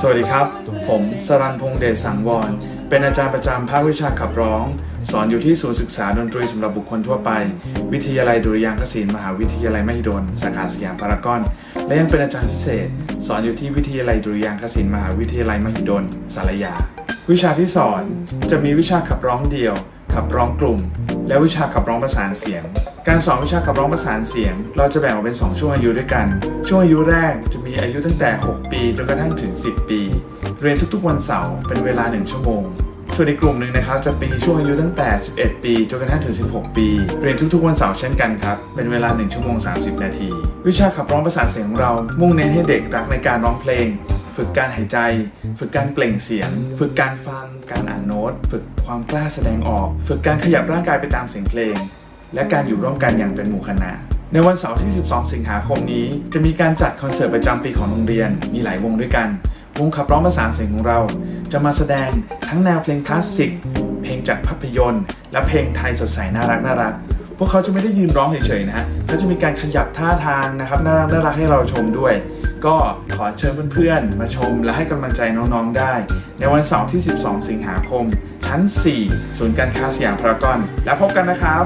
สวัสดีครับ ผมสรันพงษ์เดชสังวร เป็นอาจารย์ประจำภาควิชาขับร้อง สอนอยู่ที่ศูนย์ศึกษาดนตรีสำหรับบุคคลทั่วไป วิทยาลัยดุริยางคศิลป์มหาวิทยาลัยมหิดล สาขาสยามพารากอน และยังเป็นอาจารย์พิเศษ สอนอยู่ที่วิทยาลัยดุริยางคศิลป์มหาวิทยาลัยมหิดลสารยา วิชาที่สอนจะมีวิชาขับร้องเดี่ยว ขับร้องกลุ่ม และวิชาขับร้องประสานเสียง การสอนวิชาขับร้องประสานเสียง เราจะแบ่งออกเป็น 2 ช่วงอายุด้วยกัน ช่วงอายุแรกจะมีอายุตั้งแต่ 6 ปีจนกระทั่งถึง 10 ปี เรียนทุกๆวันเสาร์เป็นเวลา 1 ชั่วโมง ส่วนอีกกลุ่มหนึ่งนะครับจะมีช่วงอายุตั้งแต่ 11 ปีจนกระทั่งถึง 16 ปี เรียนทุกๆวันเสาร์เช่นกันครับ เป็นเวลา 1 ชั่วโมง 30 นาที วิชาขับร้องประสานเสียงของเรา มุ่งเน้นให้เด็กรักในการร้องเพลง ฝึกการหายใจ ฝึกการเปล่งเสียง ฝึกการฟัง การอ่านโน้ต ฝึกความกล้าแสดงออก ฝึกการขยับร่างกายไปตามเสียงเพลง และการอยู่ร่วมกันอย่างเป็นหมู่คณะ ในวันเสาร์ที่ 12 สิงหาคมนี้ จะมีการจัดคอนเสิร์ตประจำปีของโรงเรียน มีหลายวงด้วยกัน วงขับร้องประสานเสียงของเรา จะมาแสดงทั้งแนวเพลงคลาสสิก เพลงจากภาพยนตร์ และเพลงไทยสดใสน่ารักน่ารักพวกเขาจะไม่ได้ยืนร้องเฉยๆนะฮะเขาจะมีการขยับท่าทางนะครับน่ารักน่ารักให้เราชมด้วย ก็ขอเชิญเพื่อนๆ มาชมและให้กำลังใจน้องๆได้ ในวันเสาร์ที่ 12 สิงหาคม ชั้น 4 ศูนย์การค้าสยามพารากอน แล้วพบกันนะครับ